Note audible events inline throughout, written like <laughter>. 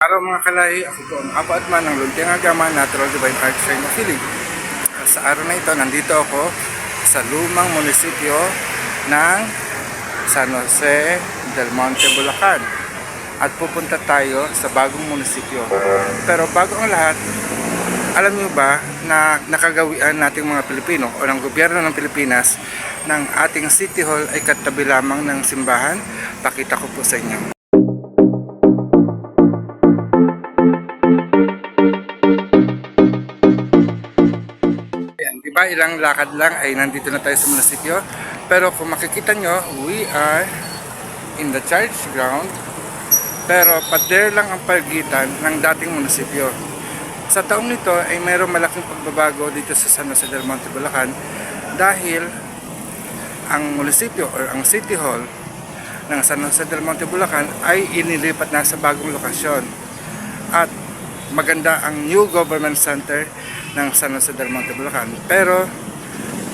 Araw mga kalay, ako po ang Apo Atman ng Luntiang Agama Natural Divine Arts Shine Makilig. Sa araw na ito, nandito ako sa lumang munisipyo ng San Jose del Monte, Bulacan. At pupunta tayo sa bagong munisipyo. Pero bago ang lahat, alam niyo ba na nakagawian nating mga Pilipino o ng gobyerno ng Pilipinas ng ating City Hall ay katabi lamang ng simbahan? Pakita ko po sa inyo. Ba ilang lakad lang ay nandito na tayo sa munisipyo. Pero kung makikita nyo, we are in the church ground. Pero pader lang ang pagitan ng dating munisipyo. Sa taong nito ay mayroong malaking pagbabago dito sa San Jose del Monte, Bulacan dahil ang munisipyo or ang City Hall ng San Jose del Monte, Bulacan ay inilipat na sa bagong lokasyon. Maganda ang new government center ng San Jose del Monte, Bulacan. Pero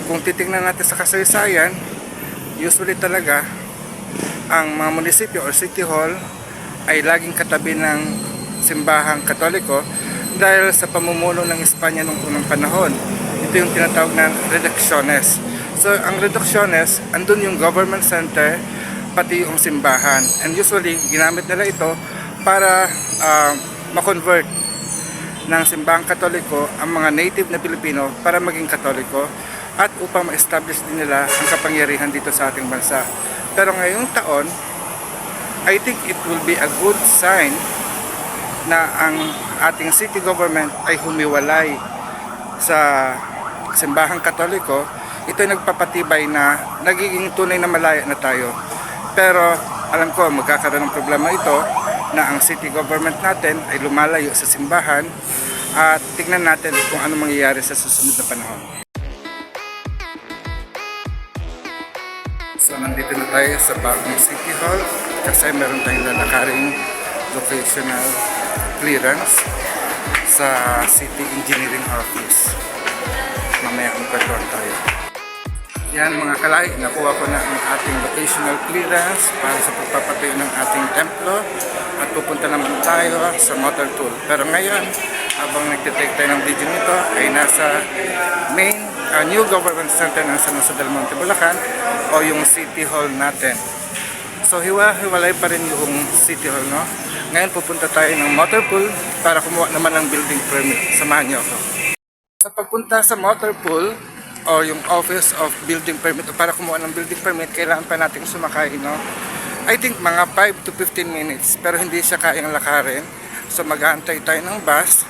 kung titingnan natin sa kasaysayan, usually talaga ang mga munisipyo or city hall ay laging katabi ng simbahang katoliko dahil sa pamumuno ng Espanya noong unang panahon. Ito yung tinatawag na reducciones. So, ang reducciones, andun yung government center, pati yung simbahan. And usually, ginamit nila ito para ah, ma-convert ng simbahang katoliko ang mga native na Pilipino para maging katoliko at upang ma-establish din nila ang kapangyarihan dito sa ating bansa. Pero ngayong taon, I think it will be a good sign na ang ating city government ay humiwalay sa simbahang katoliko. Ito ay nagpapatibay na nagiging tunay na malaya na tayo. Pero alam ko magkakaroon ng problema ito na ang city government natin ay lumalayo sa simbahan at tignan natin kung ano mangyayari sa susunod na panahon. So nandito na tayo sa bagong City Hall kasi meron tayong lalakaring vocational clearance sa City Engineering Office. Mamaya magkakaroon tayo. Yan mga kalay, nakuha ko na ang ating vocational clearance para sa pagpapatayo ng ating templo at pupunta naman tayo sa motor tool. Pero ngayon, habang nagtitake tayo ng video nito, ay nasa main uh, new government center ng San Jose del Monte, Bulacan o yung City Hall natin. So hiwa-hiwalay pa rin yung City Hall, no? Ngayon pupunta tayo ng motor pool para kumuha naman ng building permit. Samahan niyo ako. Sa pagpunta sa motor pool o yung Office of Building Permit para kumuha ng building permit, kailangan pa natin sumakay, no? I think mga 5 to 15 minutes pero hindi siya kayang lakarin. So maghahantay tayo ng bus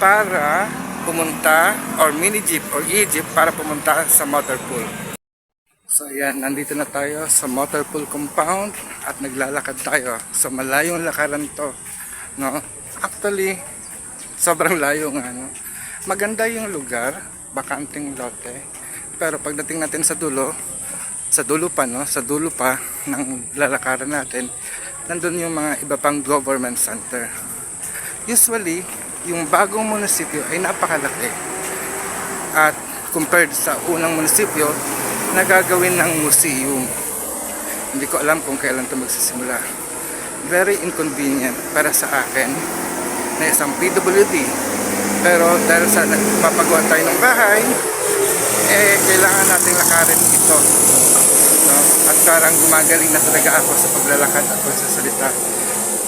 para pumunta or mini jeep or e-jeep para pumunta sa motor pool. So yan, nandito na tayo sa motor pool compound at naglalakad tayo. So malayong lakaran to. No? Actually, sobrang layo nga. No? Maganda yung lugar, bakanting lote. Pero pagdating natin sa dulo, sa dulo pa, no? sa dulo pa ng lalakaran natin, nandun yung mga iba pang government center. Usually, yung bagong munisipyo ay napakalaki. At compared sa unang munisipyo, nagagawin ng museum. Hindi ko alam kung kailan ito magsisimula. Very inconvenient para sa akin na isang PWD. Pero dahil sa papagawa tayo ng bahay, eh kailangan nating lakarin ito. No? At parang gumagaling na talaga ako sa paglalakad at pagsasalita.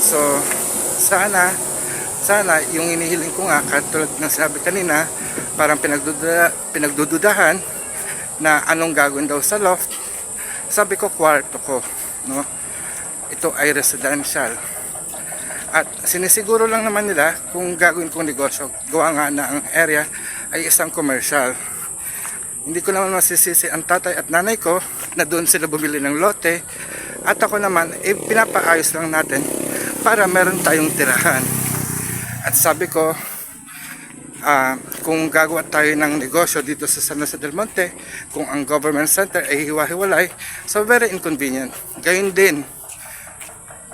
So, sana sana yung inihiling ko nga katulad ng sabi kanina parang pinagdududa, pinagdududahan na anong gagawin daw sa loft sabi ko kwarto ko no ito ay residential at sinisiguro lang naman nila kung gagawin kong negosyo. Gawa nga na ang area ay isang commercial. Hindi ko naman masisisi ang tatay at nanay ko na doon sila bumili ng lote. At ako naman eh, pinapaayos lang natin para meron tayong tirahan. At sabi ko, ah, kung gagawa tayo ng negosyo dito sa San Jose del Monte, kung ang government center ay hiwa-hiwalay, so very inconvenient. Gayun din,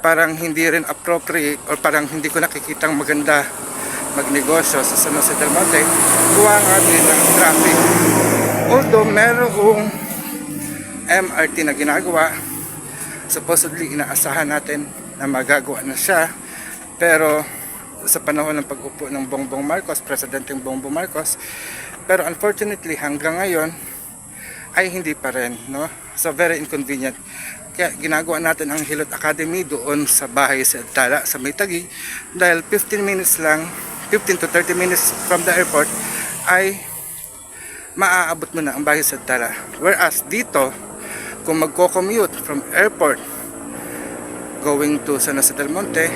parang hindi rin appropriate or parang hindi ko nakikitang maganda magnegosyo sa San Jose del Monte, gawa nga din ng traffic. Although merong MRT na ginagawa, supposedly inaasahan natin na magagawa na siya, pero sa panahon ng pag-upo ng Bongbong Marcos, Presidenteng Bongbong Marcos. Pero unfortunately, hanggang ngayon, ay hindi pa rin, no? So very inconvenient. Kaya ginagawa natin ang Hilot Academy doon sa bahay sa Tala, sa Maytagi dahil 15 minutes lang, 15 to 30 minutes from the airport ay maaabot mo na ang bahay sa Tala. Whereas dito, kung magko-commute from airport going to San Jose del Monte,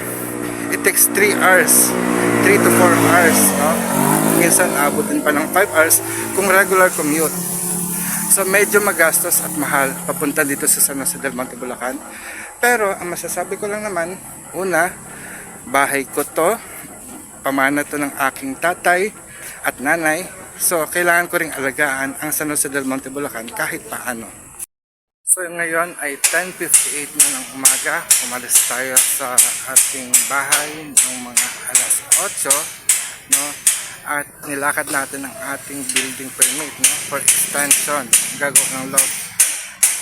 it takes 3 hours, 3 to 4 hours, no? Minsan abot din pa ng 5 hours kung regular commute. So medyo magastos at mahal papunta dito sa San Jose del Monte, Bulacan. Pero ang masasabi ko lang naman, una, bahay ko to, pamana to ng aking tatay at nanay. So kailangan ko ring alagaan ang San Jose del Monte, Bulacan kahit paano. So ngayon ay 10.58 na ng umaga. Umalis tayo sa ating bahay ng mga alas 8. No? At nilakad natin ang ating building permit no? for expansion. Gagawa ng law.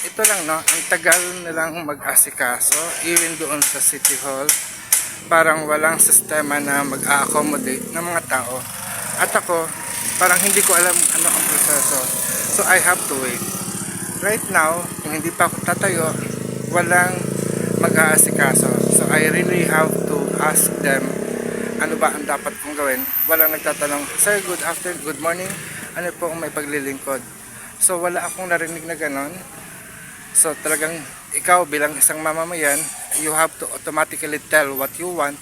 Ito lang, no? ang tagal nilang mag-asikaso, even doon sa City Hall. Parang walang sistema na mag-accommodate ng mga tao. At ako, parang hindi ko alam ano ang proseso. So I have to wait right now, kung hindi pa ako tatayo, walang mag-aasikaso. So I really have to ask them ano ba ang dapat kong gawin. Walang nagtatanong, Sir, good afternoon, good morning. Ano po ang may paglilingkod? So wala akong narinig na ganon. So talagang ikaw bilang isang mamamayan, you have to automatically tell what you want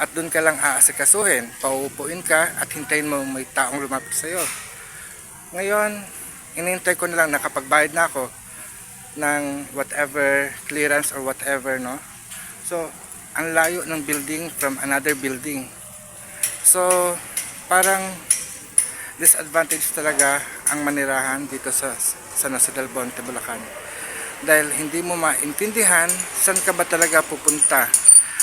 at doon ka lang aasikasuhin. Pauupuin ka at hintayin mo may taong lumapit sa'yo. Ngayon, inintay ko na lang nakapagbayad na ako ng whatever clearance or whatever, no? So, ang layo ng building from another building. So, parang disadvantage talaga ang manirahan dito sa San Jose del Monte, Bulacan. Dahil hindi mo maintindihan saan ka ba talaga pupunta.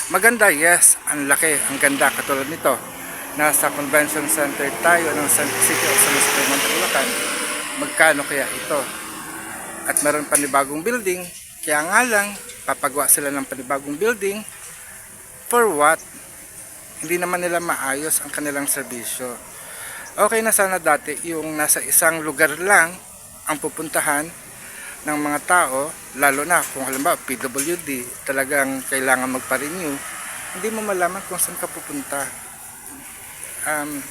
Maganda, yes, ang laki, ang ganda, katulad nito. Nasa convention center tayo ng San City of San Jose del Monte, Bulacan. Magkano kaya ito? At meron panibagong building, kaya nga lang, papagawa sila ng panibagong building. For what? Hindi naman nila maayos ang kanilang serbisyo. Okay na sana dati yung nasa isang lugar lang ang pupuntahan ng mga tao, lalo na kung halimbawa PWD, talagang kailangan magpa-renew, hindi mo malaman kung saan ka pupunta. Um,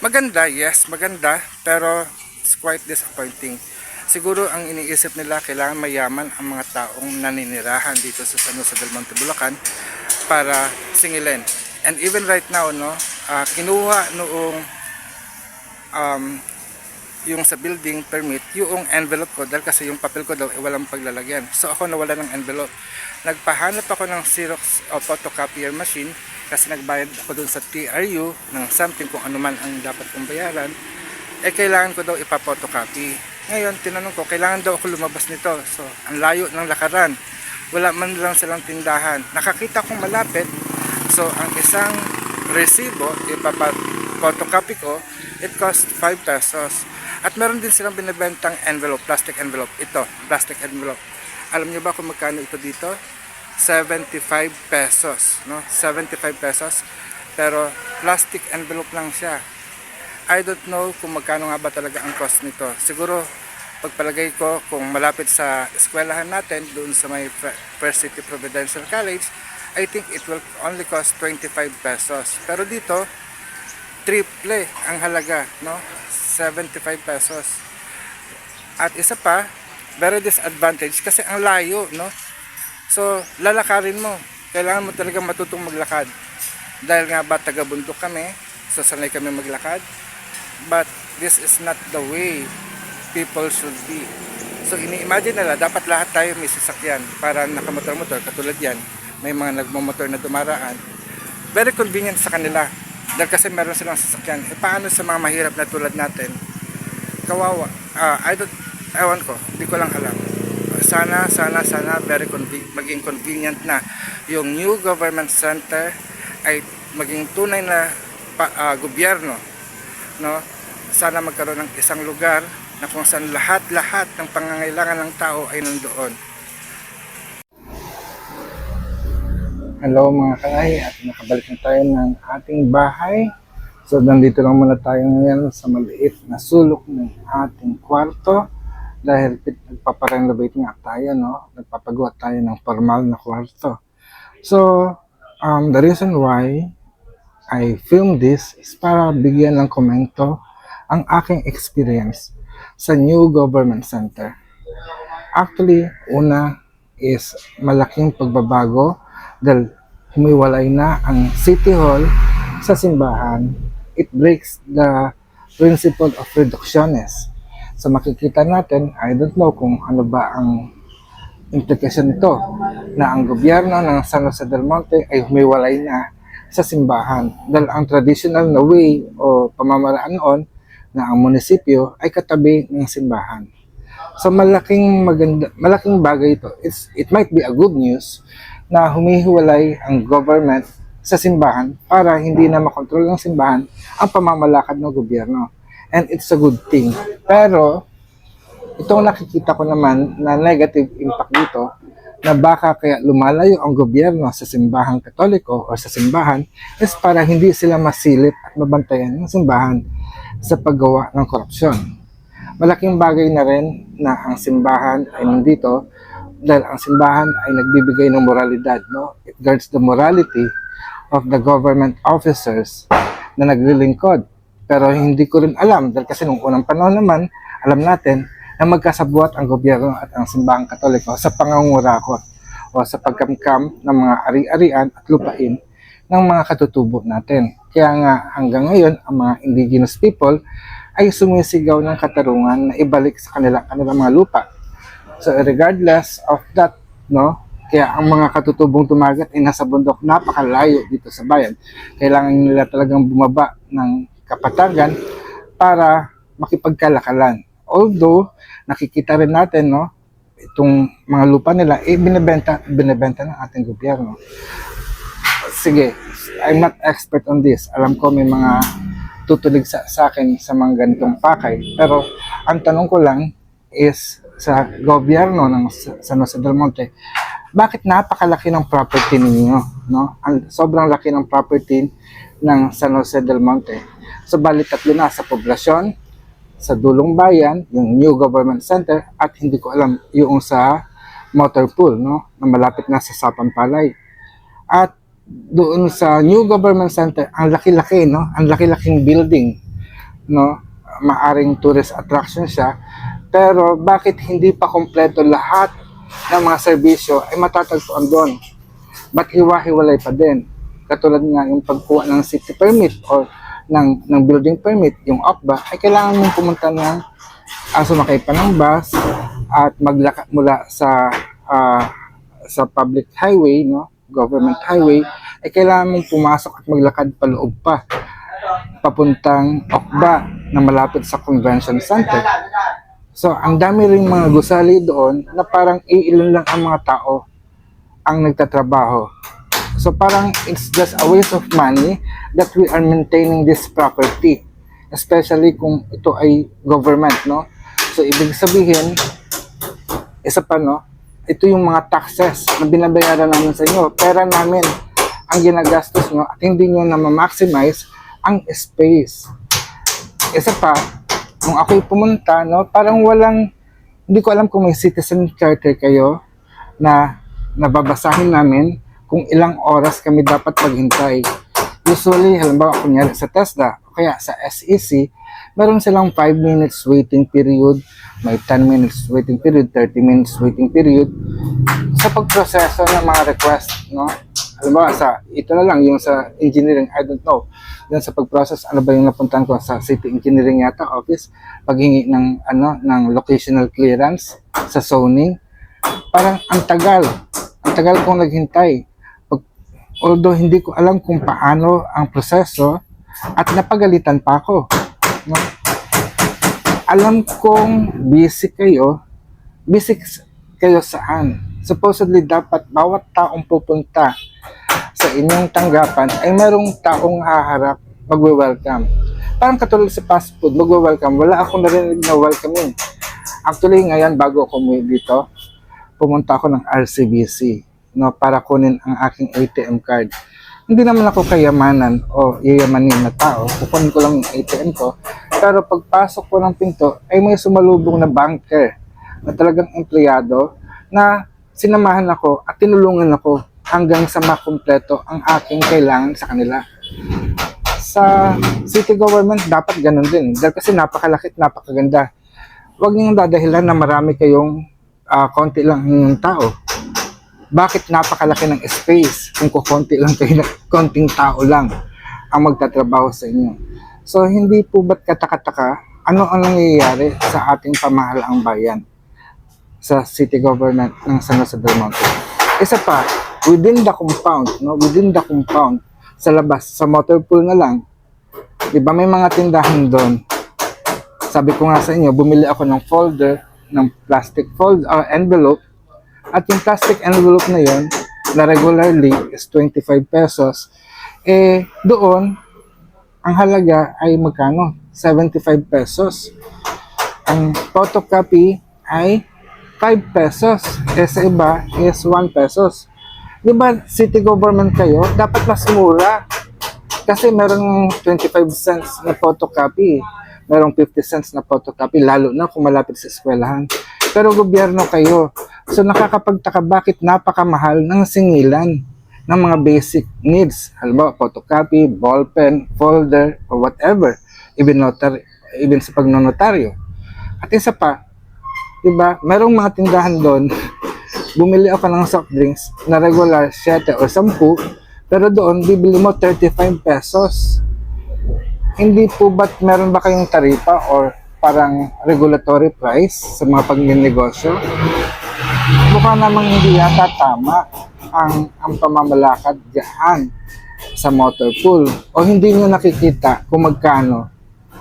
maganda, yes, maganda, pero it's quite disappointing. Siguro ang iniisip nila, kailangan mayaman ang mga taong naninirahan dito sa San Jose del Monte, Bulacan para singilin. And even right now, no, ah, kinuha noong um, yung sa building permit, yung envelope ko, dahil kasi yung papel ko daw ay walang paglalagyan. So ako nawala ng envelope. Nagpahanap ako ng Xerox o photocopier machine kasi nagbayad ako dun sa TRU ng something kung ano man ang dapat kong bayaran. Eh kailangan ko daw ipapotocopy. Ngayon, tinanong ko, kailangan daw ako lumabas nito. So, ang layo ng lakaran. Wala man lang silang tindahan. Nakakita kong malapit. So, ang isang resibo, ipapotocopy ko, it cost 5 pesos. At meron din silang binibentang envelope, plastic envelope. Ito, plastic envelope. Alam niyo ba kung magkano ito dito? 75 pesos, no? 75 pesos. Pero plastic envelope lang siya. I don't know kung magkano nga ba talaga ang cost nito. Siguro pagpalagay ko kung malapit sa eskwelahan natin doon sa may First City Providential College, I think it will only cost 25 pesos. Pero dito, triple ang halaga, no? 75 pesos. At isa pa, very disadvantage kasi ang layo, no? So, lalakarin mo. Kailangan mo talaga matutong maglakad. Dahil nga ba taga-bundok kami, so sanay kami maglakad. But this is not the way people should be. So, ini-imagine nila, dapat lahat tayo may sasakyan para nakamotor-motor, katulad yan. May mga nagmamotor na dumaraan. Very convenient sa kanila. Dahil kasi meron silang sasakyan. E paano sa mga mahirap na tulad natin? Kawawa. Ah, I don't, ewan ko, hindi ko lang alam. Sana, sana, sana, very conve- maging convenient na yung new government center ay maging tunay na pa, ah, gobyerno. No? Sana magkaroon ng isang lugar na kung saan lahat-lahat ng pangangailangan ng tao ay nandoon. Hello mga kalahi at nakabalik na tayo ng ating bahay. So nandito lang muna tayo ngayon sa maliit na sulok ng ating kwarto dahil nagpaparenovate nga tayo, no? Nagpapagawa tayo ng formal na kwarto. So, um, the reason why I filmed this is para bigyan ng komento ang aking experience sa new government center. Actually, una is malaking pagbabago dahil humiwalay na ang City Hall sa simbahan. It breaks the principle of reductionist. So makikita natin, I don't know kung ano ba ang implication nito na ang gobyerno ng San Jose del Monte ay humiwalay na sa simbahan dahil ang traditional na way o pamamaraan noon na ang munisipyo ay katabi ng simbahan. So malaking maganda, malaking bagay ito. It's, it might be a good news na humihiwalay ang government sa simbahan para hindi na makontrol ng simbahan ang pamamalakad ng gobyerno. And it's a good thing. Pero itong nakikita ko naman na negative impact dito na baka kaya lumalayo ang gobyerno sa simbahang katoliko o sa simbahan is para hindi sila masilip at mabantayan ng simbahan sa paggawa ng korupsyon. Malaking bagay na rin na ang simbahan ay nandito dahil ang simbahan ay nagbibigay ng moralidad. No? It guards the morality of the government officers na naglilingkod. Pero hindi ko rin alam dahil kasi nung unang panahon naman, alam natin na magkasabuat ang gobyerno at ang simbahang katoliko sa pangangurakot o sa pagkamkam ng mga ari-arian at lupain ng mga katutubo natin. Kaya nga hanggang ngayon, ang mga indigenous people ay sumisigaw ng katarungan na ibalik sa kanila kanilang mga lupa. So regardless of that, no, kaya ang mga katutubong tumagat ay nasa bundok napakalayo dito sa bayan. Kailangan nila talagang bumaba ng kapatagan para makipagkalakalan. Although nakikita rin natin no, itong mga lupa nila eh binebenta binebenta ng ating gobyerno. Sige, I'm not expert on this. Alam ko may mga tutulig sa, sa akin sa mga ganitong pakay. Pero ang tanong ko lang is sa gobyerno ng Sa- San Jose del Monte, bakit napakalaki ng property ninyo? No? Ang, sobrang laki ng property ng San Jose del Monte. So bali tatlo na sa poblasyon, sa Dulong Bayan, yung New Government Center, at hindi ko alam yung sa motor pool, no? na malapit na sa Sapan Palay. At doon sa New Government Center, ang laki-laki, no? Ang laki-laking building, no? Maaring tourist attraction siya. Pero bakit hindi pa kompleto lahat ng mga serbisyo ay matatagpuan doon? Ba't hiwa-hiwalay pa din? Katulad nga yung pagkuha ng city permit or ng, ng building permit, yung OPBA, ay kailangan mong pumunta ng uh, sumakay pa ng bus at maglakad mula sa ah, sa public highway, no, government highway, ay kailangan mong pumasok at maglakad pa loob pa papuntang Okba na malapit sa convention center. So, ang dami rin mga gusali doon na parang iilan lang ang mga tao ang nagtatrabaho. So, parang it's just a waste of money that we are maintaining this property. Especially kung ito ay government, no? So, ibig sabihin, isa pa, no? Ito yung mga taxes na binabayaran namin sa inyo. Pera namin ang ginagastos nyo at hindi nyo na ma-maximize ang space. Isa pa, kung ako'y pumunta, no, parang walang, hindi ko alam kung may citizen charter kayo na nababasahin namin kung ilang oras kami dapat maghintay. Usually, halimbawa, kunyari sa TESDA, kaya sa SEC, meron silang 5 minutes waiting period, may 10 minutes waiting period, 30 minutes waiting period sa pagproseso ng mga request, no? Halimbawa, sa, ito na lang, yung sa engineering, I don't know. Yan sa pag-process, ano ba yung napuntahan ko sa city engineering yata office, paghingi ng, ano, ng locational clearance sa zoning. Parang ang tagal. Ang tagal kong naghintay. Although hindi ko alam kung paano ang proseso at napagalitan pa ako. No? Alam kong busy kayo. Busy kayo saan? Supposedly dapat bawat taong pupunta sa inyong tanggapan ay merong taong haharap magwe-welcome. Parang katulad sa fast food, magwe-welcome. Wala akong narinig na welcoming. Actually, ngayon, bago ako umuwi dito, pumunta ako ng RCBC. no, para kunin ang aking ATM card. Hindi naman ako kayamanan o yayamanin na tao. Kukunin ko lang yung ATM ko. Pero pagpasok ko ng pinto, ay may sumalubong na banker na talagang empleyado na sinamahan ako at tinulungan ako hanggang sa makumpleto ang aking kailangan sa kanila. Sa city government, dapat ganun din. Dahil kasi napakalaki at napakaganda. Huwag niyong dadahilan na marami kayong ah, konti lang yung tao. Bakit napakalaki ng space kung kukonti lang kayo, konting tao lang ang magtatrabaho sa inyo? So, hindi po ba't katakataka ano ang nangyayari sa ating pamahalaang bayan sa city government ng San Jose del Monte? Isa pa, within the compound, no, within the compound, sa labas, sa motor pool na lang, di ba may mga tindahan doon? Sabi ko nga sa inyo, bumili ako ng folder, ng plastic fold, uh, envelope, at yung plastic envelope na yon na regularly is 25 pesos, eh doon, ang halaga ay magkano? 75 pesos. Ang photocopy ay 5 pesos. Eh sa iba is 1 pesos. Di ba city government kayo? Dapat mas mura. Kasi meron 25 cents na photocopy. Merong 50 cents na photocopy, lalo na kung malapit sa eskwelahan. Pero gobyerno kayo. So nakakapagtaka bakit napakamahal ng singilan ng mga basic needs. Halimbawa, photocopy, ballpen, folder, or whatever. Even, notary, even sa pagnonotaryo. At isa pa, diba, merong mga tindahan doon, <laughs> bumili ako ng soft drinks na regular 7 o 10, pero doon, bibili mo 35 pesos. Hindi po ba't meron ba kayong taripa or parang regulatory price sa mga pagnenegosyo? Mukha namang hindi yata tama ang, ang pamamalakad diyan sa motor pool. O hindi nyo nakikita kung magkano.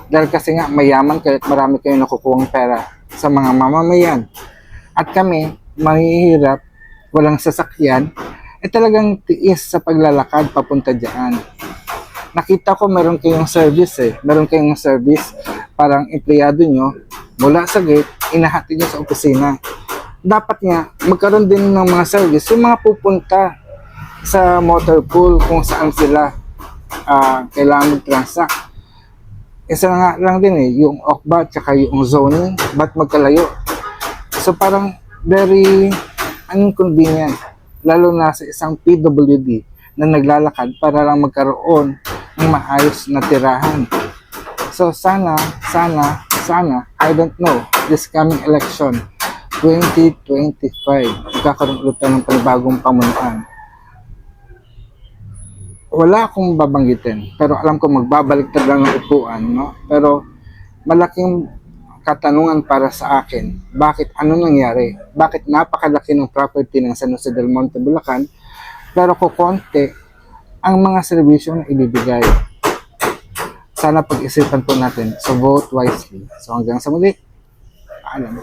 Dahil kasi nga mayaman kayo at marami kayong nakukuhang pera sa mga mamamayan. At kami, mahihirap, walang sasakyan, eh talagang tiis sa paglalakad papunta diyan. Nakita ko meron kayong service eh. Meron kayong service parang empleyado nyo mula sa gate, inahatid nyo sa opisina. Dapat nga, magkaroon din ng mga service yung mga pupunta sa motor pool kung saan sila ah, kailangan mag-transact. Isa nga lang din eh, yung OCBA tsaka yung zoning, ba't magkalayo? So parang very inconvenient, lalo na sa isang PWD na naglalakad para lang magkaroon ng maayos na tirahan. So sana, sana, sana, I don't know, this coming election, 2025, magkakaroon ulit tayo ng panibagong pamunuan. Wala akong babanggitin, pero alam ko magbabalik lang ng upuan, no? Pero malaking katanungan para sa akin, bakit ano nangyari? Bakit napakalaki ng property ng San Jose del Monte, Bulacan, pero kukonti ang mga serbisyo na ibibigay. Sana pag-isipan po natin. So vote wisely. So hanggang sa muli. Paalam.